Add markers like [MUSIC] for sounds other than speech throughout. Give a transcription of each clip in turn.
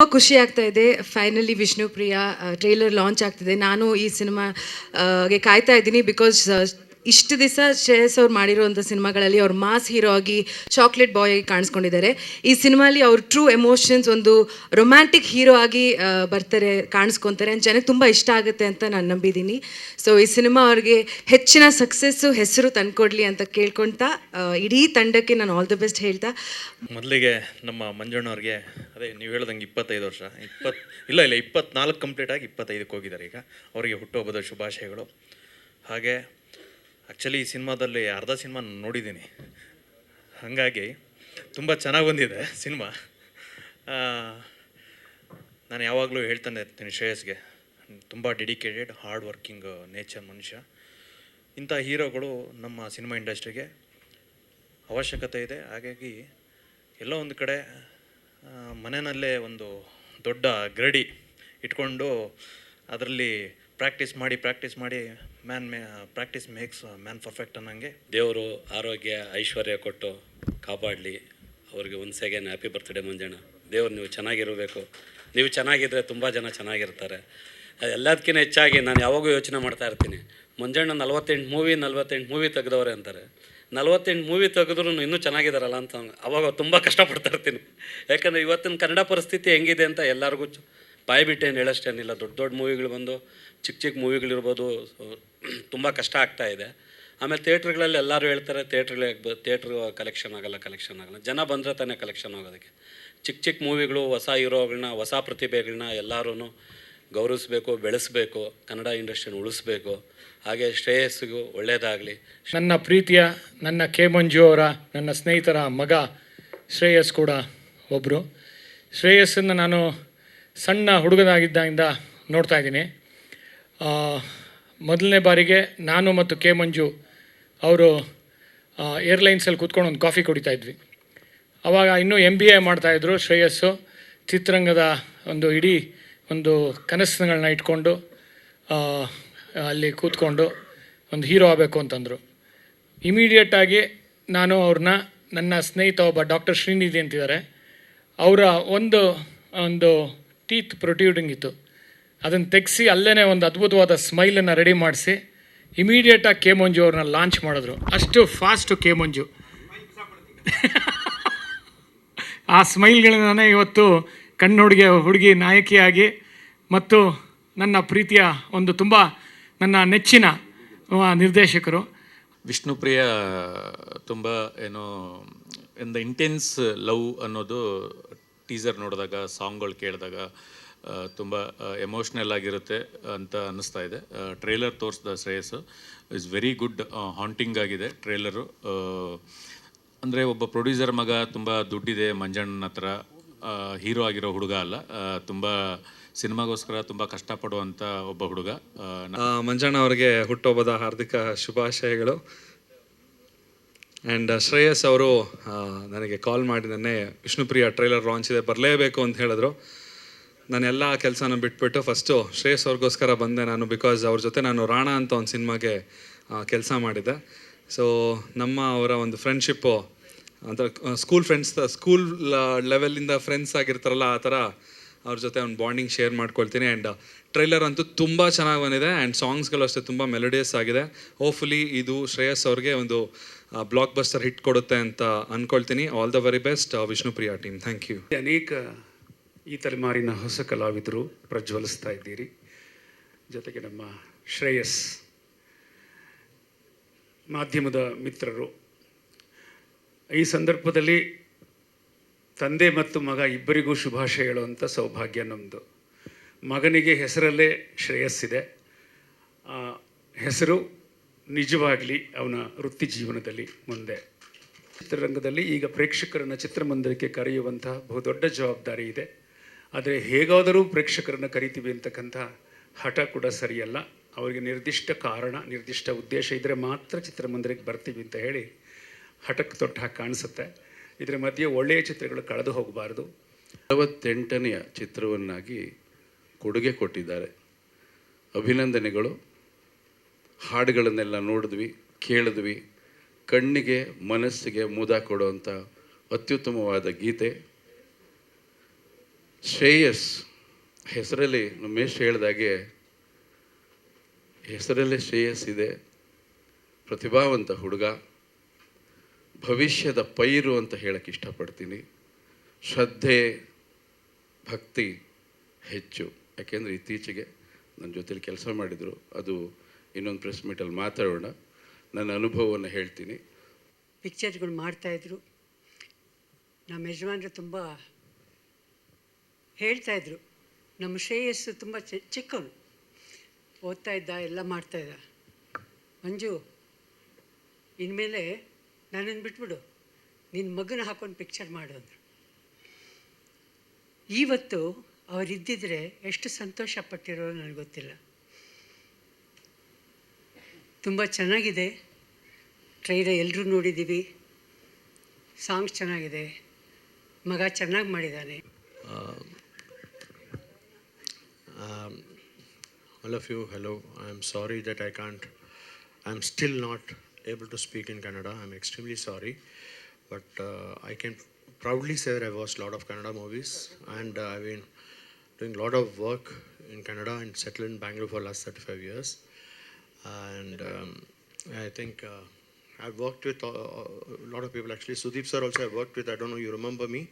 ತುಂಬ ಖುಷಿ ಆಗ್ತಾ ಇದೆ. ಫೈನಲಿ ವಿಷ್ಣುಪ್ರಿಯ ಟ್ರೈಲರ್ ಲಾಂಚ್ ಆಗ್ತಿದೆ. ನಾನು ಈ ಸಿನಿಮಾಗೆ ಕಾಯ್ತಾ ಇದ್ದೀನಿ ಬಿಕಾಸ್ ಇಷ್ಟು ದಿವಸ ಶ್ರೇಯಸ್ ಅವ್ರು ಮಾಡಿರುವಂಥ ಸಿನಿಮಾಗಳಲ್ಲಿ ಅವ್ರು ಮಾಸ್ ಹೀರೋ ಆಗಿ ಚಾಕ್ಲೇಟ್ ಬಾಯ್ ಆಗಿ ಕಾಣಿಸ್ಕೊಂಡಿದ್ದಾರೆ. ಈ ಸಿನಿಮಾಲಿ ಅವ್ರ ಟ್ರೂ ಎಮೋಷನ್ಸ್ ಒಂದು ರೊಮ್ಯಾಂಟಿಕ್ ಹೀರೋ ಆಗಿ ಬರ್ತಾರೆ, ಕಾಣಿಸ್ಕೊತಾರೆ. ಜನಕ್ಕೆ ತುಂಬ ಇಷ್ಟ ಆಗುತ್ತೆ ಅಂತ ನಾನು ನಂಬಿದ್ದೀನಿ. ಸೊ ಈ ಸಿನಿಮಾ ಅವ್ರಿಗೆ ಹೆಚ್ಚಿನ ಸಕ್ಸಸ್ಸು ಹೆಸರು ತಂದುಕೊಡ್ಲಿ ಅಂತ ಕೇಳ್ಕೊಳ್ತಾ ಇಡೀ ತಂಡಕ್ಕೆ ನಾನು ಆಲ್ ದ ಬೆಸ್ಟ್ ಹೇಳ್ತಾ ಮೊದಲಿಗೆ ನಮ್ಮ ಮಂಜಣ್ಣವ್ರಿಗೆ ಅದೇ, ನೀವು ಹೇಳ್ದಂಗೆ ಇಪ್ಪತ್ತೈದು ವರ್ಷ. ಇಪ್ಪತ್ತು, ಇಲ್ಲ ಇಲ್ಲ, ಇಪ್ಪತ್ನಾಲ್ಕು ಕಂಪ್ಲೀಟ್ ಆಗಿ ಇಪ್ಪತ್ತೈದಕ್ಕೆ ಹೋಗಿದ್ದಾರೆ ಈಗ. ಅವರಿಗೆ ಹುಟ್ಟುಹಬ್ಬದ ಶುಭಾಶಯಗಳು. ಹಾಗೆ ಆ್ಯಕ್ಚುಲಿ ಈ ಸಿನಿಮಾದಲ್ಲಿ ಅರ್ಧ ಸಿನಿಮಾ ನೋಡಿದ್ದೀನಿ. ಹಾಗಾಗಿ ತುಂಬ ಚೆನ್ನಾಗಿ ಬಂದಿದೆ ಸಿನಿಮಾ. ನಾನು ಯಾವಾಗಲೂ ಹೇಳ್ತಾನೆ ಇರ್ತೀನಿ ಶ್ರೇಯಸ್ಗೆ. ತುಂಬ ಡೆಡಿಕೇಟೆಡ್ ಹಾರ್ಡ್ ವರ್ಕಿಂಗ್ ನೇಚರ್ ಮನುಷ್ಯ. ಇಂಥ ಹೀರೋಗಳು ನಮ್ಮ ಸಿನಿಮಾ ಇಂಡಸ್ಟ್ರಿಗೆ ಅವಶ್ಯಕತೆ ಇದೆ. ಹಾಗಾಗಿ ಎಲ್ಲೋ ಒಂದು ಕಡೆ ಮನೆಯಲ್ಲೇ ಒಂದು ದೊಡ್ಡ ಗರಡಿ ಇಟ್ಕೊಂಡು ಅದರಲ್ಲಿ ಪ್ರಾಕ್ಟೀಸ್ ಮಾಡಿ ಪ್ರಾಕ್ಟೀಸ್ ಮಾಡಿ man may practice makes man perfect ಅನ್ನಂಗೆ. ದೇವರು ಆರೋಗ್ಯ, ಐಶ್ವರ್ಯ ಕೊಟ್ಟು ಕಾಪಾಡಲಿ. ಅವ್ರಿಗೆ ಒಂದು ಸೆಗೆನ್ ಹ್ಯಾಪಿ ಬರ್ತ್ಡೇ ಮಂಜಣ್ಣ. ದೇವ್ರು ನೀವು ಚೆನ್ನಾಗಿರಬೇಕು. ನೀವು ಚೆನ್ನಾಗಿದ್ದರೆ ತುಂಬ ಜನ ಚೆನ್ನಾಗಿರ್ತಾರೆ. ಎಲ್ಲದಕ್ಕಿಂತ ಹೆಚ್ಚಾಗಿ ನಾನು ಯಾವಾಗೂ ಯೋಚನೆ ಮಾಡ್ತಾ ಇರ್ತೀನಿ. ಮಂಜಣ್ಣ ನಲ್ವತ್ತೆಂಟು ಮೂವಿ ನಲ್ವತ್ತೆಂಟು ಮೂವಿ ತೆಗೆದವ್ರೆ ಅಂತಾರೆ. ನಲ್ವತ್ತೆಂಟು ಮೂವಿ ತೆಗೆದ್ರು ಇನ್ನೂ ಚೆನ್ನಾಗಿದ್ದಾರಲ್ಲ ಅಂತ ಅವಾಗ ತುಂಬ ಕಷ್ಟಪಡ್ತಾ ಇರ್ತೀನಿ. ಯಾಕಂದರೆ ಇವತ್ತಿನ ಕನ್ನಡ ಪರಿಸ್ಥಿತಿ ಹೆಂಗಿದೆ ಅಂತ ಎಲ್ಲರಿಗೂ ಬಾಯ್ಬಿಟ್ಟೇನು ಬಾಯಿ ಬಿಟ್ಟೇನು ಹೇಳೋಷ್ಟೇನಿಲ್ಲ ದೊಡ್ಡ ದೊಡ್ಡ ಮೂವಿಗಳು ಬಂದು ಚಿಕ್ಕ ಚಿಕ್ಕ ಮೂವಿಗಳಿರ್ಬೋದು ತುಂಬ ಕಷ್ಟ ಆಗ್ತಾ ಇದೆ. ಆಮೇಲೆ ಥಿಯೇಟ್ರ್ಗಳಲ್ಲಿ ಎಲ್ಲರೂ ಹೇಳ್ತಾರೆ ಥಿಯೇಟ್ರ್ಗಳಿಗೆ ಥಿಯೇಟ್ರ್ ಕಲೆಕ್ಷನ್ ಆಗಲ್ಲ ಕಲೆಕ್ಷನ್ ಆಗಲ್ಲ. ಜನ ಬಂದರೆ ತಾನೇ ಕಲೆಕ್ಷನ್ ಆಗೋದಕ್ಕೆ. ಚಿಕ್ಕ ಚಿಕ್ಕ ಮೂವಿಗಳು ಹೊಸ ಹೀರೋಗಳನ್ನ ಹೊಸ ಪ್ರತಿಭೆಗಳನ್ನ ಎಲ್ಲರೂ ಗೌರವಿಸ್ಬೇಕು, ಬೆಳೆಸಬೇಕು, ಕನ್ನಡ ಇಂಡಸ್ಟ್ರಿನ ಉಳಿಸ್ಬೇಕು. ಹಾಗೆ ಶ್ರೇಯಸ್ಸಿಗೂ ಒಳ್ಳೆಯದಾಗಲಿ ನನ್ನ ಪ್ರೀತಿಯ, ನನ್ನ ಕೆ ಮಂಜು ಅವರ, ನನ್ನ ಸ್ನೇಹಿತರ ಮಗ ಶ್ರೇಯಸ್ ಕೂಡ ಒಬ್ಬರು ಶ್ರೇಯಸ್ಸನ್ನು ನಾನು ಸಣ್ಣ ಹುಡುಗನಾಗಿದ್ದಾಗಿಂದ ನೋಡ್ತಾ ಇದ್ದೀನಿ. ಮೊದಲನೇ ಬಾರಿಗೆ ನಾನು ಮತ್ತು ಕೆ ಮಂಜು ಅವರು ಏರ್ಲೈನ್ಸಲ್ಲಿ ಕೂತ್ಕೊಂಡು ಒಂದು ಕಾಫಿ ಕುಡಿತಾ ಇದ್ವಿ. ಆವಾಗ ಇನ್ನೂ ಎಂ ಬಿ ಎ ಮಾಡ್ತಾಯಿದ್ರು ಶ್ರೇಯಸ್ಸು. ಚಿತ್ರರಂಗದ ಒಂದು ಇಡೀ ಒಂದು ಕನಸುಗಳನ್ನ ಇಟ್ಕೊಂಡು ಅಲ್ಲಿ ಕೂತ್ಕೊಂಡು ಒಂದು ಹೀರೋ ಆಗಬೇಕು ಅಂತಂದರು. ಇಮಿಡಿಯೇಟಾಗಿ ನಾನು ಅವ್ರನ್ನ ನನ್ನ ಸ್ನೇಹಿತ ಒಬ್ಬ ಡಾಕ್ಟರ್ ಶ್ರೀನಿಧಿ ಅಂತಿದ್ದಾರೆ. ಅವರ ಒಂದು ಒಂದು ಟೀತ್ ಪ್ರೊಟ್ಯೂಡಿಂಗ್ ಇತ್ತು. ಅದನ್ನು ತೆಗೆಸಿ ಅಲ್ಲೇ ಒಂದು ಅದ್ಭುತವಾದ ಸ್ಮೈಲನ್ನು ರೆಡಿ ಮಾಡಿಸಿ ಇಮಿಡಿಯೇಟಾಗಿ ಕೆ ಮಂಜು ಅವ್ರನ್ನ ಲಾಂಚ್ ಮಾಡಿದ್ರು. ಅಷ್ಟು ಫಾಸ್ಟು ಕೆ ಮಂಜು ಆ ಸ್ಮೈಲ್ಗಳನ್ನೇ ಇವತ್ತು ಕಣ್ಣುಡುಗೆ ಹುಡುಗಿ ನಾಯಕಿಯಾಗಿ ಮತ್ತು ನನ್ನ ಪ್ರೀತಿಯ ಒಂದು ತುಂಬ ನನ್ನ ನೆಚ್ಚಿನ ನಿರ್ದೇಶಕರು. ವಿಷ್ಣುಪ್ರಿಯ ತುಂಬ ಏನೋ ಇನ್ ದ ಇಂಟೆನ್ಸ್ ಲವ್ ಅನ್ನೋದು ಟೀಸರ್ ನೋಡಿದಾಗ ಸಾಂಗ್ಗಳು ಕೇಳಿದಾಗ ತುಂಬ ಎಮೋಷ್ನಲ್ ಆಗಿರುತ್ತೆ ಅಂತ ಅನ್ನಿಸ್ತಾ ಇದೆ. Trailer ತೋರಿಸ್ದ Shreyas. Is very good haunting ಆಗಿದೆ ಟ್ರೇಲರು ಅಂದರೆ ಒಬ್ಬ ಪ್ರೊಡ್ಯೂಸರ್ ಮಗ ತುಂಬ ದುಡ್ಡಿದೆ, ಮಂಜಣ್ಣನ ಹತ್ರ. ಹೀರೋ ಆಗಿರೋ ಹುಡುಗ ಅಲ್ಲ. ತುಂಬ ಸಿನಿಮಾಗೋಸ್ಕರ ತುಂಬ ಕಷ್ಟಪಡುವಂಥ ಒಬ್ಬ ಹುಡುಗ ಮಂಜಣ್ಣ ಅವರಿಗೆ ಹುಟ್ಟುಹಬ್ಬದ ಹಾರ್ದಿಕ ಶುಭಾಶಯಗಳು. ಆ್ಯಂಡ್ ಶ್ರೇಯಸ್ ಅವರು ನನಗೆ ಕಾಲ್ ಮಾಡಿ ನೆನ್ನೆ, ವಿಷ್ಣುಪ್ರಿಯ ಟ್ರೈಲರ್ ಲಾಂಚ್ ಇದೆ, ಬರಲೇಬೇಕು ಅಂತ ಹೇಳಿದ್ರು. ನಾನು ಎಲ್ಲ ಕೆಲಸನ ಬಿಟ್ಬಿಟ್ಟು ಫಸ್ಟು ಶ್ರೇಯಸ್ ಅವ್ರಿಗೋಸ್ಕರ ಬಂದೆ ನಾನು ಬಿಕಾಸ್ ಅವ್ರ ಜೊತೆ ನಾನು ರಾಣ ಅಂತ ಒಂದು ಸಿನಿಮಾಗೆ ಕೆಲಸ ಮಾಡಿದ್ದೆ ಸೊ ನಮ್ಮ ಅವರ ಒಂದು ಫ್ರೆಂಡ್ಶಿಪ್ಪು ಅಂತ ಸ್ಕೂಲ್ ಫ್ರೆಂಡ್ಸ್ ಸ್ಕೂಲ್ ಲೆವೆಲಿಂದ ಫ್ರೆಂಡ್ಸ್ ಆಗಿರ್ತಾರಲ್ಲ ಆ ಥರ ಅವ್ರ ಜೊತೆ ಒಂದು ಬಾಂಡಿಂಗ್ ಶೇರ್ ಮಾಡ್ಕೊಳ್ತೀನಿ ಆ್ಯಂಡ್ ಟ್ರೈಲರ್ ಅಂತೂ ತುಂಬ ಚೆನ್ನಾಗಿ ಬಂದಿದೆ ಆ್ಯಂಡ್ ಸಾಂಗ್ಸ್ಗಳು ಅಷ್ಟೇ ತುಂಬ ಮೆಲೋಡಿಯಸ್ ಆಗಿದೆ. ಹೋಪ್ಫುಲಿ ಇದು ಶ್ರೇಯಸ್ ಅವ್ರಿಗೆ ಒಂದು ಬ್ಲಾಕ್ ಬಸ್ಟರ್ ಹಿಟ್ ಕೊಡುತ್ತೆ ಅಂತ ಅಂದ್ಕೊಳ್ತೀನಿ all the very best Vishnupriya team thank you ಅನೇಕ, ಈ ತಲೆಮಾರಿನ ಹೊಸ ಕಲಾವಿದರು ಪ್ರಜ್ವಲಿಸ್ತಾ ಇದ್ದೀರಿ. ಜೊತೆಗೆ ನಮ್ಮ ಶ್ರೇಯಸ್ ಮಾಧ್ಯಮದ ಮಿತ್ರರು. ಈ ಸಂದರ್ಭದಲ್ಲಿ ತಂದೆ ಮತ್ತು ಮಗ ಇಬ್ಬರಿಗೂ ಶುಭಾಶಯಗಳು ಅಂತ ಸೌಭಾಗ್ಯ ನಮ್ಮದು ಮಗನಿಗೆ ಹೆಸರಲ್ಲೇ ಶ್ರೇಯಸ್ಸಿದೆ. ಹೆಸರು ನಿಜವಾಗಲಿ ಅವನ ವೃತ್ತಿ ಜೀವನದಲ್ಲಿ ಮುಂದೆ. ಚಿತ್ರರಂಗದಲ್ಲಿ ಈಗ ಪ್ರೇಕ್ಷಕರನ್ನು ಚಿತ್ರಮಂದಿರಕ್ಕೆ ಕರೆಯುವಂತಹ ಬಹುದೊಡ್ಡ ಜವಾಬ್ದಾರಿ ಇದೆ. ಆದರೆ ಹೇಗಾದರೂ ಪ್ರೇಕ್ಷಕರನ್ನು ಕರಿತೀವಿ ಅಂತಕ್ಕಂಥ ಹಠ ಕೂಡ ಸರಿಯಲ್ಲ. ಅವರಿಗೆ ನಿರ್ದಿಷ್ಟ ಕಾರಣ, ನಿರ್ದಿಷ್ಟ ಉದ್ದೇಶ ಇದ್ದರೆ ಮಾತ್ರ ಚಿತ್ರಮಂದಿರಕ್ಕೆ ಬರ್ತೀವಿ ಅಂತ ಹೇಳಿ ಹಠಕ್ಕೆ ತೊಟ್ಟು ಹಾಕಿ ಕಾಣಿಸುತ್ತೆ. ಇದರ ಮಧ್ಯೆ ಒಳ್ಳೆಯ ಚಿತ್ರಗಳು ಕಳೆದು ಹೋಗಬಾರ್ದು. ಅರವತ್ತೆಂಟನೆಯ ಚಿತ್ರವನ್ನಾಗಿ ಕೊಡುಗೆ ಕೊಟ್ಟಿದ್ದಾರೆ. ಅಭಿನಂದನೆಗಳು. ಹಾಡುಗಳನ್ನೆಲ್ಲ ನೋಡಿದ್ವಿ, ಕೇಳಿದ್ವಿ. ಕಣ್ಣಿಗೆ, ಮನಸ್ಸಿಗೆ ಮುದ ಕೊಡುವಂಥ ಅತ್ಯುತ್ತಮವಾದ ಗೀತೆ. ಶ್ರೇಯಸ್ ಹೆಸರಲ್ಲಿ ಉಮೇಶ್ ಹೇಳಿದಾಗೆ ಹೆಸರಲ್ಲೇ ಶ್ರೇಯಸ್ ಇದೆ. ಪ್ರತಿಭಾವಂತ ಹುಡುಗ. ಭವಿಷ್ಯದ ಪೈರು ಅಂತ ಹೇಳಕ್ಕೆ ಇಷ್ಟಪಡ್ತೀನಿ. ಶ್ರದ್ಧೆ, ಭಕ್ತಿ ಹೆಚ್ಚು. ಯಾಕೆಂದರೆ ಇತ್ತೀಚೆಗೆ ನನ್ನ ಜೊತೆಲಿ ಕೆಲಸ ಮಾಡಿದರು. ಅದು ಇನ್ನೊಂದು ಪ್ರೆಸ್ ಮೀಟಲ್ಲಿ ಮಾತಾಡೋಣ. ನನ್ನ ಅನುಭವವನ್ನು ಹೇಳ್ತೀನಿ. ಪಿಕ್ಚರ್ಗಳು ಮಾಡ್ತಾಯಿದ್ರು ನಮ್ಮ ಯಜಮಾನರು ತುಂಬ ಹೇಳ್ತಾಯಿದ್ರು ನಮ್ಮ ಶ್ರೇಯಸ್ಸು ತುಂಬ ಚಿಕ್ಕವನು ಓದ್ತಾ ಇದ್ದ, ಎಲ್ಲ ಮಾಡ್ತಾಯಿದ್ದ ಮಂಜು, ಇನ್ಮೇಲೆ ನನ್ನನ್ನು ಬಿಟ್ಬಿಡು. ನಿನ್ನ ಮಗನ ಹಾಕೊಂಡು ಪಿಕ್ಚರ್ ಮಾಡು ಅಂದರು. ಇವತ್ತು ಅವರಿದ್ದಿದ್ರೆ ಎಷ್ಟು ಸಂತೋಷ ಪಟ್ಟಿರೋ ನನಗೆ ಗೊತ್ತಿಲ್ಲ. ತುಂಬ ಚೆನ್ನಾಗಿದೆ. ಟ್ರೈಲರ್ ಎಲ್ಲರೂ ನೋಡಿದ್ದೀವಿ ಸಾಂಗ್ಸ್ ಚೆನ್ನಾಗಿದೆ. ಮಗ ಚೆನ್ನಾಗಿ ಮಾಡಿದ್ದಾನೆ all of you hello I am sorry that I can't I am still not able to speak in Kannada. I'm extremely sorry. But uh, I can proudly say that I've watched a lot of Kannada movies and uh, I've been doing a lot of work in Kannada and settled in Bangalore for the last 35 years. And um, I think uh, I've worked with uh, a lot of people actually. Sudeep sir also I've worked with, I don't know, you remember me.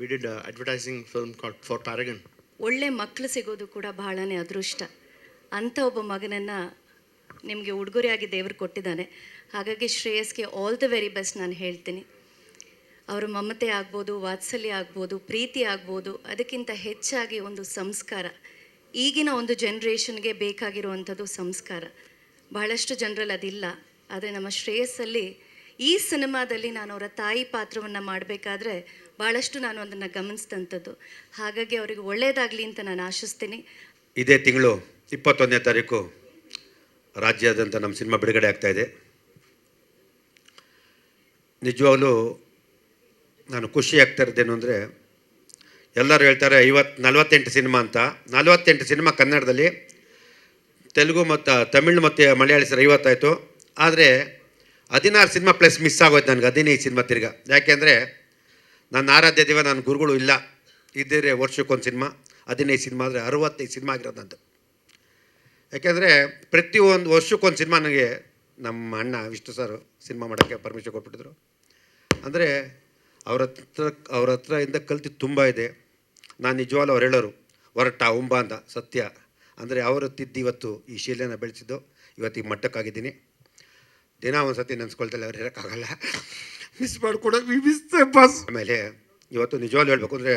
We did an advertising film called For Paragon. ಒಳ್ಳೆ ಮಕ್ಕಳು ಸಿಗೋದು ಕೂಡ ಬಹಳನೇ ಅದೃಷ್ಟ ಅಂಥ ಒಬ್ಬ ಮಗನನ್ನು ನಿಮಗೆ ಉಡುಗೊರೆಯಾಗಿ ದೇವರು ಕೊಟ್ಟಿದ್ದಾನೆ ಹಾಗಾಗಿ ಶ್ರೇಯಸ್ಗೆ ಆಲ್ ದ ವೆರಿ ಬೆಸ್ಟ್ ನಾನು ಹೇಳ್ತೀನಿ. ಅವರ ಮಮತೆ ಆಗ್ಬೋದು, ವಾತ್ಸಲ್ಯ ಆಗ್ಬೋದು, ಪ್ರೀತಿ ಆಗ್ಬೋದು, ಅದಕ್ಕಿಂತ ಹೆಚ್ಚಾಗಿ ಒಂದು ಸಂಸ್ಕಾರ. ಈಗಿನ ಒಂದು ಜನ್ರೇಷನ್ಗೆ ಬೇಕಾಗಿರುವಂಥದ್ದು ಸಂಸ್ಕಾರ. ಬಹಳಷ್ಟು ಜನರಲ್ಲಿ ಅದಿಲ್ಲ. ಆದರೆ ನಮ್ಮ ಶ್ರೇಯಸ್ಸಲ್ಲಿ ಈ ಸಿನಿಮಾದಲ್ಲಿ ನಾನು ಅವರ ತಾಯಿ ಪಾತ್ರವನ್ನು ಮಾಡಬೇಕಾದ್ರೆ ಭಾಳಷ್ಟು ನಾನು ಅದನ್ನು ಗಮನಿಸಿದಂಥದ್ದು. ಹಾಗಾಗಿ ಅವರಿಗೆ ಒಳ್ಳೆಯದಾಗಲಿ ಅಂತ ನಾನು ಆಶಿಸ್ತೀನಿ. ಇದೇ ತಿಂಗಳು ಇಪ್ಪತ್ತೊಂದನೇ ತಾರೀಕು ರಾಜ್ಯಾದ್ಯಂತ ನಮ್ಮ ಸಿನಿಮಾ ಬಿಡುಗಡೆ ಆಗ್ತಾ ಇದೆ. ನಿಜವಾಗ್ಲೂ ನಾನು ಖುಷಿ ಆಗ್ತಾ ಇರೋದೇನು ಅಂದರೆ, ಎಲ್ಲರೂ ಹೇಳ್ತಾರೆ ಐವತ್ತು ನಲವತ್ತೆಂಟು ಸಿನಿಮಾ ಅಂತ. ನಲವತ್ತೆಂಟು ಸಿನಿಮಾ ಕನ್ನಡದಲ್ಲಿ. ತೆಲುಗು ಮತ್ತು ತಮಿಳು ಮತ್ತು ಮಲಯಾಳಿ ಸರ್ ಐವತ್ತಾಯಿತು. ಆದರೆ ಹದಿನಾರು ಸಿನಿಮಾ ಪ್ಲಸ್ ಮಿಸ್ ಆಗೋಯ್ತು ನನಗೆ ಹದಿನೈದು ಸಿನಿಮಾ ತಿರ್ಗ. ಯಾಕೆಂದರೆ ನನ್ನ ಆರಾಧ್ಯ ದೇವ, ನನ್ನ ಗುರುಗಳು ಇಲ್ಲ. ಇದ್ದಿದ್ರೆ ವರ್ಷಕ್ಕೊಂದು ಸಿನಿಮಾ, ಹದಿನೈದು ಸಿನಿಮಾ ಆದರೆ ಅರವತ್ತೈದು ಸಿನಿಮಾ ಆಗಿರೋದು ಯಾಕೆಂದರೆ ಪ್ರತಿಯೊಂದು ವರ್ಷಕ್ಕೊಂದು ಸಿನಿಮಾ ನನಗೆ ನಮ್ಮ ಅಣ್ಣ ವಿಷ್ಣು ಸರ್ ಸಿನಿಮಾ ಮಾಡೋಕ್ಕೆ ಪರ್ಮಿಷನ್ ಕೊಟ್ಬಿಟ್ಟಿದ್ರು. ಅಂದರೆ ಅವ್ರ ಹತ್ರ ಅವ್ರ ಹತ್ರ ಇಂದ ತುಂಬ ಇದೆ. ನಾನು ನಿಜವಾಗ್ಲೂ ಅವ್ರು ಹೇಳೋರು, ಹೊರಟ, ಉಂಬ ಅಂತ ಸತ್ಯ. ಅಂದರೆ ಅವರು ತಿದ್ದು ಇವತ್ತು ಈ ಶೀಲೆನ ಬೆಳೆಸಿದ್ದು. ಇವತ್ತು ಈ ಮಟ್ಟಕ್ಕಾಗಿದ್ದೀನಿ. ದಿನ ಒಂದು ಸತಿ ನೆನೆಸ್ಕೊಳ್ತಲ್ಲ ಅವ್ರು ಹೇಳೋಕ್ಕಾಗಲ್ಲ. ಮಿಸ್ ಮಾಡ್ಕೊಡೋ ಮಿಸ್ ಬಸ್ ಆಮೇಲೆ ಇವತ್ತು ನಿಜವಾಗ್ಲೂ ಹೇಳಬೇಕು ಅಂದರೆ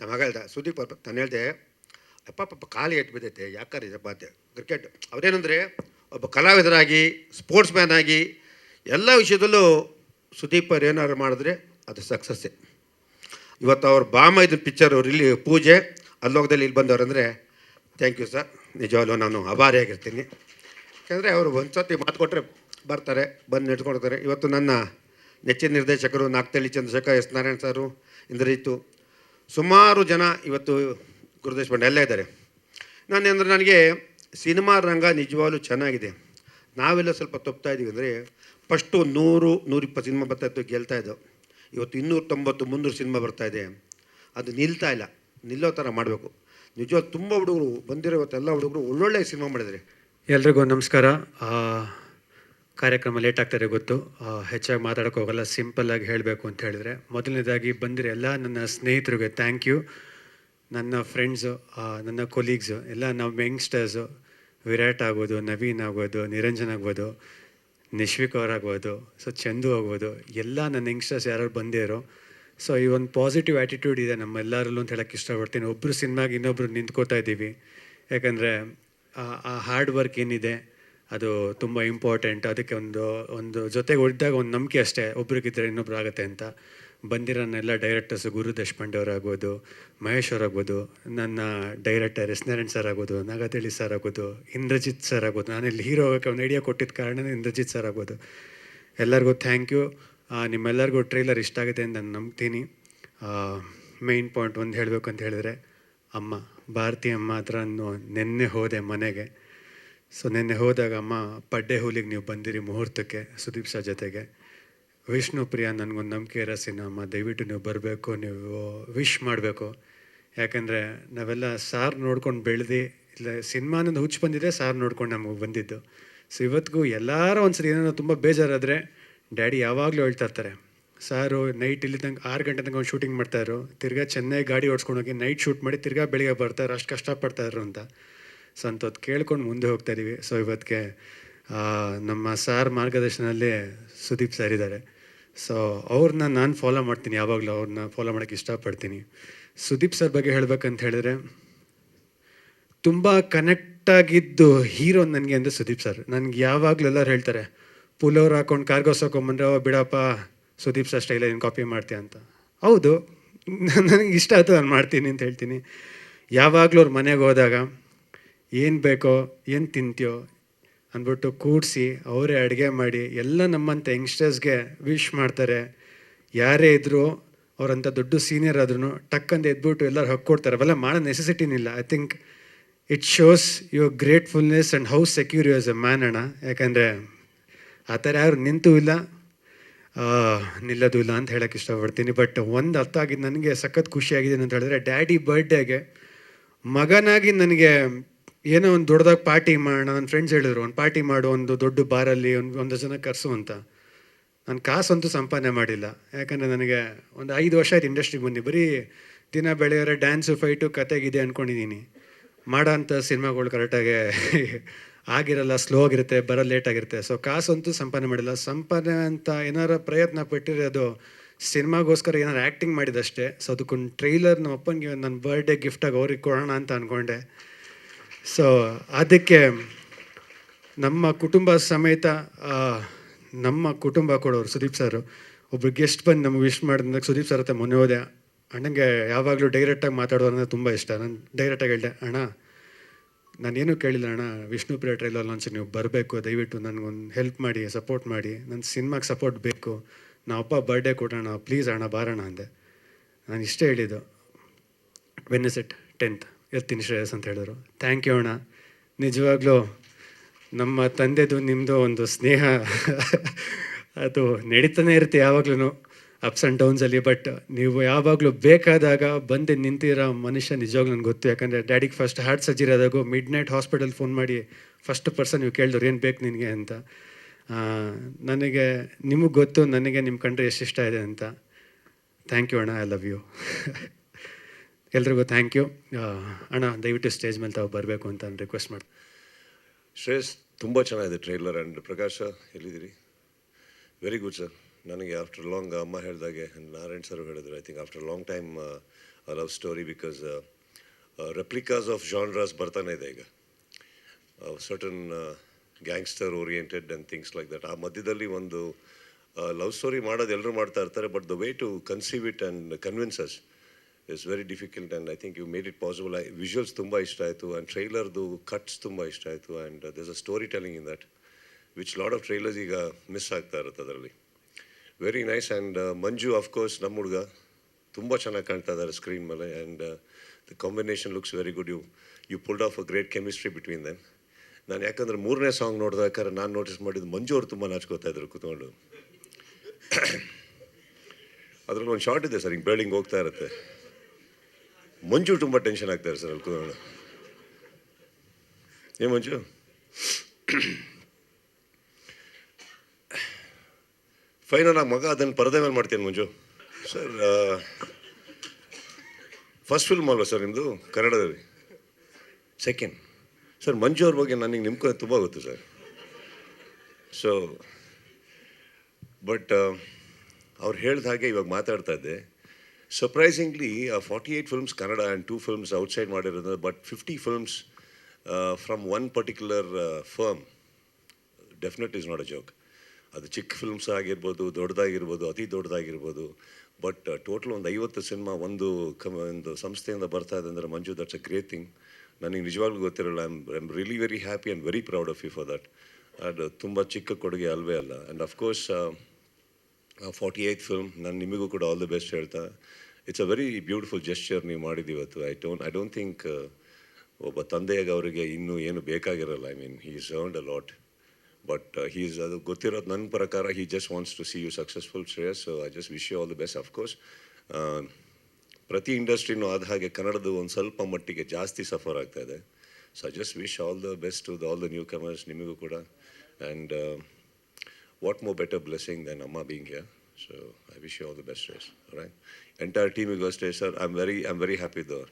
ನಮ್ಮ ಮಗ ಹೇಳ್ದೆ, ಸುದೀಪ್ ಅವ್ರ ನಾನು ಹೇಳಿದೆ, ಅಪ್ಪ, ಪಾಪ ಖಾಲಿ ಎಟ್ಟು ಬಿದ್ದೈತೆ ಯಾಕಾರ ಇದಪ್ಪ ಅಂತೆ. ಕ್ರಿಕೆಟ್ ಅವರೇನೆಂದರೆ ಒಬ್ಬ ಕಲಾವಿದರಾಗಿ ಸ್ಪೋರ್ಟ್ಸ್ ಮ್ಯಾನ್ ಆಗಿ ಎಲ್ಲ ವಿಷಯದಲ್ಲೂ ಸುದೀಪ್ ಅವ್ರು ಏನಾದ್ರು ಮಾಡಿದ್ರೆ ಅದು ಸಕ್ಸಸ್ಸೇ ಇವತ್ತು ಅವ್ರ ಬಾಮ ಇದು ಪಿಕ್ಚರ್ ರಿಲಿ, ಪೂಜೆ, ಅಲ್ಲೋಗದಲ್ಲಿ ಇಲ್ಲಿ ಬಂದವ್ರು ಅಂದರೆ ಥ್ಯಾಂಕ್ ಯು ಸರ್ ನಿಜವಾಗ್ಲೂ ನಾನು ಆಭಾರಿಯಾಗಿರ್ತೀನಿ ಯಾಕೆಂದರೆ ಅವರು ಒಂದು ಸತಿ ಮಾತು ಕೊಟ್ಟರೆ ಬರ್ತಾರೆ, ಬಂದು ನೆಡ್ಕೊಡ್ತಾರೆ ಇವತ್ತು ನನ್ನ ನೆಚ್ಚಿನ ನಿರ್ದೇಶಕರು ನಾಗ್ತಳ್ಳಿ ಚಂದ್ರಶೇಖರ್, ಎಸ್ ನಾರಾಯಣ ಸಾರು ಇಂದ್ರಜಿತ್ತು, ಸುಮಾರು ಜನ ಇವತ್ತು ಗುರುದೇಶ್ ಬಂಡೆ ಎಲ್ಲ ಇದ್ದಾರೆ. ನಾನು ಅಂದರೆ ನನಗೆ ಸಿನಿಮಾ ರಂಗ ನಿಜವಾಗ್ಲೂ ಚೆನ್ನಾಗಿದೆ. ನಾವೆಲ್ಲ ಸ್ವಲ್ಪ ತಪ್ತಾ ಇದ್ದೀವಿ ಅಂದರೆ ಫಸ್ಟು ನೂರು, ನೂರಿಪ್ಪತ್ತು ಸಿನಿಮಾ ಬರ್ತಾ ಇತ್ತು, ಗೆಲ್ತಾ ಇದ್ದವು. ಇವತ್ತು ಇನ್ನೂರ ತೊಂಬತ್ತು ಮುನ್ನೂರು ಸಿನಿಮಾ ಇದೆ. ಅದು ನಿಲ್ತಾ ಇಲ್ಲ. ನಿಲ್ಲೋ ಥರ ಮಾಡಬೇಕು. ನಿಜವಾಗ್ ತುಂಬ ಹುಡುಗರು ಬಂದಿರೋ ಇವತ್ತು ಎಲ್ಲ ಹುಡುಗರು ಒಳ್ಳೊಳ್ಳೆ ಸಿನಿಮಾ ಮಾಡಿದರೆ ಎಲ್ರಿಗೂ ನಮಸ್ಕಾರ. ಕಾರ್ಯಕ್ರಮ ಲೇಟ್ ಆಗ್ತಾರೆ ಗೊತ್ತು. ಹೆಚ್ಚಾಗಿ ಮಾತಾಡೋಕ್ಕೆ ಹೋಗಲ್ಲ, ಸಿಂಪಲ್ಲಾಗಿ ಹೇಳಬೇಕು ಅಂತ ಹೇಳಿದ್ರೆ. ಮೊದಲನೇದಾಗಿ ಬಂದಿರೋ ಎಲ್ಲ ನನ್ನ ಸ್ನೇಹಿತರಿಗೆ ಥ್ಯಾಂಕ್ ಯು ನನ್ನ ಫ್ರೆಂಡ್ಸು ನನ್ನ ಕೊಲೀಗ್ಸು ಎಲ್ಲ ನಾವು ಯಂಗ್ಸ್ಟರ್ಸು ವಿರಾಟ್ ಆಗ್ಬೋದು, ನವೀನ್ ಆಗ್ಬೋದು, ನಿರಂಜನ್ ಆಗ್ಬೋದು, ನಿಶ್ವಿಕ್ ಅವರಾಗ್ಬೋದು ಸೊ ಚಂದು ಆಗ್ಬೋದು, ಎಲ್ಲ ನನ್ನ ಯಂಗ್ಸ್ಟರ್ಸ್ ಯಾರು ಬಂದಿರೋ ಸೊ ಈ ಒಂದು ಪಾಸಿಟಿವ್ ಆ್ಯಟಿಟ್ಯೂಡ್ ಇದೆ ನಮ್ಮೆಲ್ಲರಲ್ಲೂ ಅಂತ ಹೇಳೋಕ್ಕೆ ಇಷ್ಟಪಡ್ತೀನಿ. ಒಬ್ಬರು ಸಿನಿಮಾಗೆ ಇನ್ನೊಬ್ಬರು ನಿಂತ್ಕೋತಾ ಇದ್ದೀವಿ. ಯಾಕಂದರೆ, ಆ ಹಾರ್ಡ್ ವರ್ಕ್ ಏನಿದೆ, ಅದು ತುಂಬ ಇಂಪಾರ್ಟೆಂಟ್ ಅದಕ್ಕೆ ಒಂದು ಒಂದು ಜೊತೆಗೆ ಹೊಡೆದಾಗ ಒಂದು ನಂಬಿಕೆ ಅಷ್ಟೇ, ಒಬ್ರಿಗಿದ್ರೆ ಇನ್ನೊಬ್ರು ಆಗುತ್ತೆ ಅಂತ. ಬಂದಿರೋನೆಲ್ಲ ಡೈರೆಕ್ಟರ್ಸು ಗುರು ದೇಶಪಾಂಡೆ ಅವರಾಗ್ಬೋದು, ಮಹೇಶ್ ಅವರಾಗ್ಬೋದು, ನನ್ನ ಡೈರೆಕ್ಟರ್ ಎಸ್ ನಾರಾಯಣ್ ಸರ್ ಆಗ್ಬೋದು, ನಾಗತಳಿ ಸರ್ ಆಗ್ಬೋದು, ಇಂದ್ರಜಿತ್ ಸರ್ ಆಗ್ಬೋದು. ನಾನು ಇಲ್ಲಿ ಹೀರೋ ಆಗೋಕ್ಕೆ ಅವ್ನು ಐಡಿಯಾ ಕೊಟ್ಟಿದ್ದ ಕಾರಣ ಇಂದ್ರಜಿತ್ ಸರ್ ಆಗ್ಬೋದು. ಎಲ್ಲರಿಗೂ ಥ್ಯಾಂಕ್ ಯು ನಿಮ್ಮೆಲ್ಲರಿಗೂ ಟ್ರೈಲರ್ ಇಷ್ಟ ಆಗುತ್ತೆ ಅಂತ ನಾನು ನಂಬ್ತೀನಿ. ಮೇಯ್ನ್ ಪಾಯಿಂಟ್ ಒಂದು ಹೇಳಬೇಕು ಅಂತ ಹೇಳಿದ್ರೆ, ಅಮ್ಮ, ಭಾರತಿ ಅಮ್ಮ ಹತ್ರ ನಾನು ನಿನ್ನೆ ಹೋದೆ ಮನೆಗೆ. ಸೊ ನಿನ್ನೆ ಹೋದಾಗ ಅಮ್ಮ, ಪಡ್ಡೆ ಹೂಲಿಗೆ ನೀವು ಬಂದಿರಿ ಮುಹೂರ್ತಕ್ಕೆ ಸುದೀಪ್ ಸರ್ ಜೊತೆಗೆ. ವಿಷ್ಣು ಪ್ರಿಯ ನನಗೊಂದು ನಂಬಿಕೆ ಇರೋ ಸಿನಿಮಾ ದಯವಿಟ್ಟು ನೀವು ಬರಬೇಕು, ನೀವು ವಿಶ್ ಮಾಡಬೇಕು. ಯಾಕಂದರೆ ನಾವೆಲ್ಲ ಸಾರ್ ನೋಡ್ಕೊಂಡು ಬೆಳೆದು, ಇಲ್ಲ ಸಿನಿಮಾನಿಂದ ಹುಚ್ಚು ಬಂದಿದೆ ಸಾರ್ ನೋಡ್ಕೊಂಡು ನಮಗೆ ಬಂದಿದ್ದು. ಸೊ ಇವತ್ತಿಗೂ ಎಲ್ಲರೂ ಒಂದ್ಸರಿ ಏನೋ ತುಂಬ ಬೇಜಾರಾದರೆ ಡ್ಯಾಡಿ ಯಾವಾಗಲೂ ಹೇಳ್ತಾ ಇರ್ತಾರೆ, ಸಾರು ನೈಟ್ ಇಲ್ಲಿ ತನಕ ಆರು ಗಂಟೆ ತನಕ ಒಂದು ಶೂಟಿಂಗ್ ಮಾಡ್ತಾಯಿದ್ರು ತಿರ್ಗಾ ಚೆನ್ನೈ ಗಾಡಿ ಹೋಗಿ ನೈಟ್ ಶೂಟ್ ಮಾಡಿ ತಿರ್ಗಾ ಬೆಳಿಗ್ಗೆ ಬರ್ತಾರೆ ಅಷ್ಟು ಕಷ್ಟಪಡ್ತಾಯಿದ್ರು ಅಂತ. ಸೊ ಅಂತದ್ದು ಕೇಳ್ಕೊಂಡು ಮುಂದೆ ಹೋಗ್ತಾ ಇದೀವಿ. ಸೊ ಇವತ್ತಿಗೆ ನಮ್ಮ ಸಾರ್ ಮಾರ್ಗದರ್ಶನದಲ್ಲಿ ಸುದೀಪ್ ಸರ್ ಇದ್ದಾರೆ. ಸೊ ಅವ್ರನ್ನ ನಾನು ಫಾಲೋ ಮಾಡ್ತೀನಿ, ಯಾವಾಗಲೂ ಅವ್ರನ್ನ ಫಾಲೋ ಮಾಡೋಕ್ಕೆ ಇಷ್ಟಪಡ್ತೀನಿ. ಸುದೀಪ್ ಸರ್ ಬಗ್ಗೆ ಹೇಳ್ಬೇಕಂತ ಹೇಳಿದ್ರೆ, ತುಂಬ ಕನೆಕ್ಟ್ ಆಗಿದ್ದು ಹೀರೋ ನನಗೆ ಅಂದರೆ ಸುದೀಪ್ ಸರ್. ನನಗೆ ಯಾವಾಗಲೂ ಎಲ್ಲರೂ ಹೇಳ್ತಾರೆ ಪುಲೋರ್ ಹಾಕೊಂಡು ಕಾರ್ಗೋಸ್ ಹಾಕೊಂಬಂದ್ರೆ ಓ ಬಿಡಪ್ಪ, ಸುದೀಪ್ ಸರ್ ಸ್ಟೈಲ್ ನೀನು ಕಾಪಿ ಮಾಡ್ತೀಯ ಅಂತ. ಹೌದು ನನಗೆ ಇಷ್ಟ ಆಯ್ತು ನಾನು ಮಾಡ್ತೀನಿ ಅಂತ ಹೇಳ್ತೀನಿ. ಯಾವಾಗಲೂ ಅವ್ರ ಮನೆಗೆ ಹೋದಾಗ, ಏನು ಬೇಕೋ, ಏನು ತಿಂತೀಯೋ ಅಂದ್ಬಿಟ್ಟು ಕೂಡಿಸಿ ಅವರೇ ಅಡುಗೆ ಮಾಡಿ ಎಲ್ಲ ನಮ್ಮಂಥ ಯಂಗ್ಸ್ಟರ್ಸ್ಗೆ ವಿಶ್ ಮಾಡ್ತಾರೆ. ಯಾರೇ ಇದ್ದರೂ ಅವರಂಥ ದೊಡ್ಡ ಸೀನಿಯರ್ ಆದ್ರೂ ಟಕ್ಕಂದು ಎದ್ಬಿಟ್ಟು ಎಲ್ಲರೂ ಹಾಕ್ಕೊಡ್ತಾರೆ. ಅವೆಲ್ಲ ಮಾಡೋ ನೆಸೆಸಿಟಿನಿಲ್ಲ I think it shows your gratefulness and how secure you as a man ಅಣ್ಣ. ಯಾಕಂದರೆ ಆ ಥರ ಯಾರು ನಿಂತೂ ಇಲ್ಲ ನಿಲ್ಲೋದು ಇಲ್ಲ ಅಂತ ಹೇಳೋಕ್ಕೆ ಇಷ್ಟಪಡ್ತೀನಿ. ಬಟ್ ಒಂದು ಅರ್ಥ ಆಗಿದ್ದು ನನಗೆ ಸಖತ್ ಖುಷಿಯಾಗಿದೆ ಅಂತ ಹೇಳಿದ್ರೆ ಡ್ಯಾಡಿ ಬರ್ಡೇಗೆ ಮಗನಾಗಿ ನನಗೆ ಏನೋ ಒಂದು ದೊಡ್ಡದಾಗಿ ಪಾರ್ಟಿ ಮಾಡೋಣ ನನ್ನ ಫ್ರೆಂಡ್ಸ್ ಹೇಳಿದ್ರು, ಒಂದು ಪಾರ್ಟಿ ಮಾಡು, ಒಂದು ದೊಡ್ಡ ಬಾರಲ್ಲಿ ಒಂದು ಒಂದು ಜನ ಕರೆಸು ಅಂತ. ನಾನು ಕಾಸಂತೂ ಸಂಪಾದನೆ ಮಾಡಿಲ್ಲ. ಯಾಕಂದರೆ ನನಗೆ ಒಂದು ಐದು ವರ್ಷ ಆಯ್ತು ಇಂಡಸ್ಟ್ರಿಗೆ ಬಂದು, ಬರೀ ದಿನ ಬೆಳೆಯೋರೆ ಡ್ಯಾನ್ಸು ಫೈಟು ಕತೆಗಿದೆ ಅಂದ್ಕೊಂಡಿದ್ದೀನಿ ಮಾಡೋ ಅಂಥ ಸಿನಿಮಾಗಳು ಕರೆಕ್ಟಾಗಿ [LAUGHS] ಆಗಿರಲ್ಲ ಸ್ಲೋ ಆಗಿರುತ್ತೆ ಬರೋ ಲೇಟ್ ಆಗಿರುತ್ತೆ. ಸೊ ಕಾಸಂತೂ ಸಂಪಾದನೆ ಮಾಡಿಲ್ಲ. ಸಂಪಾದನೆ ಅಂತ ಏನಾರ ಪ್ರಯತ್ನ ಪಟ್ಟಿರೋದು ಸಿನಿಮಾಗೋಸ್ಕರ ಏನಾರು ಆ್ಯಕ್ಟಿಂಗ್ ಮಾಡಿದಷ್ಟೇ. ಸೊ ಅದಕ್ಕೊಂದು ಟ್ರೈಲರ್ ನಮ್ಮ ಅಪ್ಪನಿಗೆ ನನ್ನ ಬರ್ಡೇ ಗಿಫ್ಟಾಗಿ ಅವ್ರಿಗೆ ಕೊಡೋಣ ಅಂತ ಅಂದ್ಕೊಂಡೆ ಸೊ ಅದಕ್ಕೆ ನಮ್ಮ ಕುಟುಂಬ ಸಮೇತ ನಮ್ಮ ಕುಟುಂಬ ಕೊಡೋರು ಸುದೀಪ್ ಸರ್, ಒಬ್ರು ಗೆಸ್ಟ್ ಬಂದು ನಮ್ಗೆ ವಿಶ್ ಮಾಡಿದಾಗ ಸುದೀಪ್ ಸರ್ ಹತ್ರ ಮೊನ್ನೆ ಹೋದೆ. ಅಣ್ಣಂಗೆ ಯಾವಾಗಲೂ ಡೈರೆಕ್ಟಾಗಿ ಮಾತಾಡೋದು ಅಂದರೆ ತುಂಬ ಇಷ್ಟ. ನಾನು ಡೈರೆಕ್ಟಾಗಿ ಹೇಳಿದೆ, ಅಣ್ಣ, ನಾನೇನು ಕೇಳಿಲ್ಲ ಅಣ್ಣ, ವಿಷ್ಣು ಪ್ರಿಯ ಟ್ರೈಲರ್ ಲಾಂಚ್ ನೀವು ಬರಬೇಕು, ದಯವಿಟ್ಟು ನನಗೊಂದು ಹೆಲ್ಪ್ ಮಾಡಿ ಸಪೋರ್ಟ್ ಮಾಡಿ ನನ್ನ ಸಿನಿಮಾಗೆ ಸಪೋರ್ಟ್ ಬೇಕು. ನಾವು ಅಪ್ಪ ಬರ್ಡೇ ಕೊಡೋಣ ಪ್ಲೀಸ್ ಅಣ್ಣ ಬಾರೋಣ ಅಂದೆ. ನಾನು ಇಷ್ಟೇ ಹೇಳಿದ್ದು. ವೆನ್ ಇಸ್ ಇಟ್ ಟೆಂತ್ ಇರ್ತೀನಿ ಶ್ರೇಯಸ್ ಅಂತ ಹೇಳಿದ್ರು. ಥ್ಯಾಂಕ್ ಯು ಅಣ್ಣ. ನಿಜವಾಗ್ಲೂ ನಮ್ಮ ತಂದೆದು ನಿಮ್ಮದು ಒಂದು ಸ್ನೇಹ [LAUGHS] ಅದು ನಡೀತಾನೆ ಇರುತ್ತೆ ಯಾವಾಗ್ಲೂ ಅಪ್ಸ್ ಆ್ಯಂಡ್ ಡೌನ್ಸಲ್ಲಿ ಬಟ್ ನೀವು ಯಾವಾಗಲೂ ಬೇಕಾದಾಗ ಬಂದು ನಿಂತಿರೋ ಮನುಷ್ಯ ನಿಜವಾಗ್ಲೂ ನನಗೆ ಗೊತ್ತು. ಯಾಕಂದರೆ ಡ್ಯಾಡಿಗೆ ಫಸ್ಟ್ ಹಾರ್ಟ್ ಸರ್ಜರಿ ಆದಾಗ ಮಿಡ್ ನೈಟ್ ಹಾಸ್ಪಿಟಲ್ ಫೋನ್ ಮಾಡಿ ಫಸ್ಟ್ ಪರ್ಸನ್ ನೀವು ಕೇಳಿದ್ರು, ಏನು ಬೇಕು ನಿನಗೆ? ಅಂತ. ನನಗೆ, ನಿಮಗೆ ಗೊತ್ತು, ನನಗೆ ನಿಮ್ಮ ಕಂಡ್ರೆ ಎಷ್ಟು ಇಷ್ಟ ಇದೆ ಅಂತ. ಥ್ಯಾಂಕ್ ಯು ಅಣ್ಣ ಐ ಲವ್ ಯು ಎಲ್ರಿಗೂ ಥ್ಯಾಂಕ್ ಯು ಅಣ್ಣ, ದಯವಿಟ್ಟು ಸ್ಟೇಜ್ ಮೇಲೆ ತಾವು ಬರಬೇಕು ಅಂತ ನಾನು ರಿಕ್ವೆಸ್ಟ್ ಮಾಡಿ ಶ್ರೇಯಸ್, ತುಂಬ ಚೆನ್ನಾಗಿದೆ ಟ್ರೈಲರ್ ಆ್ಯಂಡ್ ಪ್ರಕಾಶ, ಎಲ್ಲಿದ್ದೀರಿ? ವೆರಿ ಗುಡ್ ಸರ್ ನನಗೆ ಆಫ್ಟರ್ ಲಾಂಗ್ ಅಮ್ಮ ಹೇಳಿದಾಗೆ ನಾರಾಯಣ್ ಸರ್ ಹೇಳಿದ್ರು I think after long time love story because replicas of genres ಬರ್ತಾನೆ ಇದೆ ಈಗ. Certain gangster oriented and things like that ಆ ಮಧ್ಯದಲ್ಲಿ ಒಂದು ಲವ್ ಸ್ಟೋರಿ ಮಾಡೋದು ಎಲ್ಲರೂ ಮಾಡ್ತಾ ಇರ್ತಾರೆ but the way to conceive it and convinces is very difficult and I think you made it possible I visuals ತುಂಬ ಇಷ್ಟ ಆಯಿತು ಆ್ಯಂಡ್ ಟ್ರೈಲರ್ದು ಕಟ್ಸ್ ತುಂಬ ಇಷ್ಟ ಆಯಿತು and this a story telling in that which lot of trailers ಈಗ miss ಆಗ್ತಾ ಇರುತ್ತೆ ಅದರಲ್ಲಿ. Very nice and Manju of course ನಮ್ಮ ಹುಡುಗ, ತುಂಬ ಚೆನ್ನಾಗಿ ಕಾಣ್ತಾ ಇದ್ದಾರೆ ಸ್ಕ್ರೀನ್ ಮೇಲೆ and the combination looks very good you you pulled off a great chemistry between then ನಾನು ಯಾಕಂದ್ರೆ ಮೂರನೇ ಸಾಂಗ್ ನೋಡಿದಾದ್ರೆ ನಾನು ನೋಟಿಸ್ ಮಾಡಿದ್ದು ಮಂಜು ಅವ್ರು ತುಂಬ ನಾಚ್ಕೋತಾ ಇದ್ರು ಕೂತ್ಕೊಂಡು. [COUGHS] ಅದ್ರಲ್ಲಿ ಒಂದು ಶಾರ್ಟ್ ಇದೆ ಸರ್, ಹಿಂಗೆ ಬೆಳ್ಳಿಂಗ್ ಹೋಗ್ತಾ ಇರುತ್ತೆ. ಮಂಜು ತುಂಬ ಟೆನ್ಷನ್ ಆಗ್ತಾರೆ ಸರ್ ಅಲ್ಲಿ ಕೂತ್ಕೊಂಡು. ಏ ಮಂಜು? ಫೈನಲ್ ಆ ಮಗ ಅದನ್ನು ಪರದೆ ಮೇಲೆ ಮಾಡ್ತೀನಿ ಮಂಜು? ಸರ್ ಫಸ್ಟ್ ಫಿಲ್ಮ್ ಅಲ್ವಾ ಸರ್ ನಿಮ್ಮದು ಕನ್ನಡದಲ್ಲಿ. ಸೆಕೆಂಡ್ ಸರ್ ಮಂಜು ಅವ್ರ ಬಗ್ಗೆ ನನಗೆ ನಿಮ್ಗೆ ತುಂಬ ಗೊತ್ತು ಸರ್ ಸೊ ಬಟ್ ಅವ್ರು ಹೇಳಿದ ಹಾಗೆ ಇವಾಗ ಮಾತಾಡ್ತಾ ಇದ್ದೆ. Surprisingly forty eight films Kannada and two films outside ಮಾಡಿರೋದು but fifty films from one particular firm definite is not a joke ಅದು ಚಿಕ್ಕ ಫಿಲ್ಮ್ಸ್ ಆಗಿರ್ಬೋದು, ದೊಡ್ಡದಾಗಿರ್ಬೋದು, ಅತಿ ದೊಡ್ಡದಾಗಿರ್ಬೋದು ಬಟ್ ಟೋಟಲ್ ಒಂದು ಐವತ್ತು ಸಿನಿಮಾ ಒಂದು ಕಮ್, ಒಂದು ಸಂಸ್ಥೆಯಿಂದ ಬರ್ತಾ ಇದೆ ಅಂದರೆ Manju that's a great thing ನನಗೆ ನಿಜವಾಗ್ಲೂ ಗೊತ್ತಿರಲ್ಲ I am really very happy and very proud of you for that ಅದು ತುಂಬ ಚಿಕ್ಕ ಕೊಡುಗೆ ಅಲ್ವೇ ಅಲ್ಲ. And of course forty eight film ನಾನು ನಿಮಗೂ ಕೂಡ ಆಲ್ ದಿ ಬೆಸ್ಟ್ ಹೇಳ್ತಾ. It's a very beautiful gesture ನೀವು ಮಾಡಿದ್ದು ಇವತ್ತು. I don't I don't think ಒಬ್ಬ ತಂದೆಯಾಗಿ ಅವರಿಗೆ ಇನ್ನೂ ಏನು ಬೇಕಾಗಿರಲ್ಲ. I mean he is earned a lot but he's ಅದು ಗೊತ್ತಿರೋದು ನನ್ನ ಪ್ರಕಾರ he just wants to see you successful Shreyas. I just wish you all the best of course ಪ್ರತಿ ಇಂಡಸ್ಟ್ರಿನೂ ಆದ ಹಾಗೆ ಕನ್ನಡದ ಒಂದು ಸ್ವಲ್ಪ ಮಟ್ಟಿಗೆ ಜಾಸ್ತಿ ಸಫರ್ ಆಗ್ತಾ ಇದೆ. So I just wish all the best to the all the newcomers ನಿಮಗೂ ಕೂಡ. And what more better blessing than Amma being here? So I wish you all the best, Trace. All right, entire team you go stay, sir. I'm very, I'm very happy though.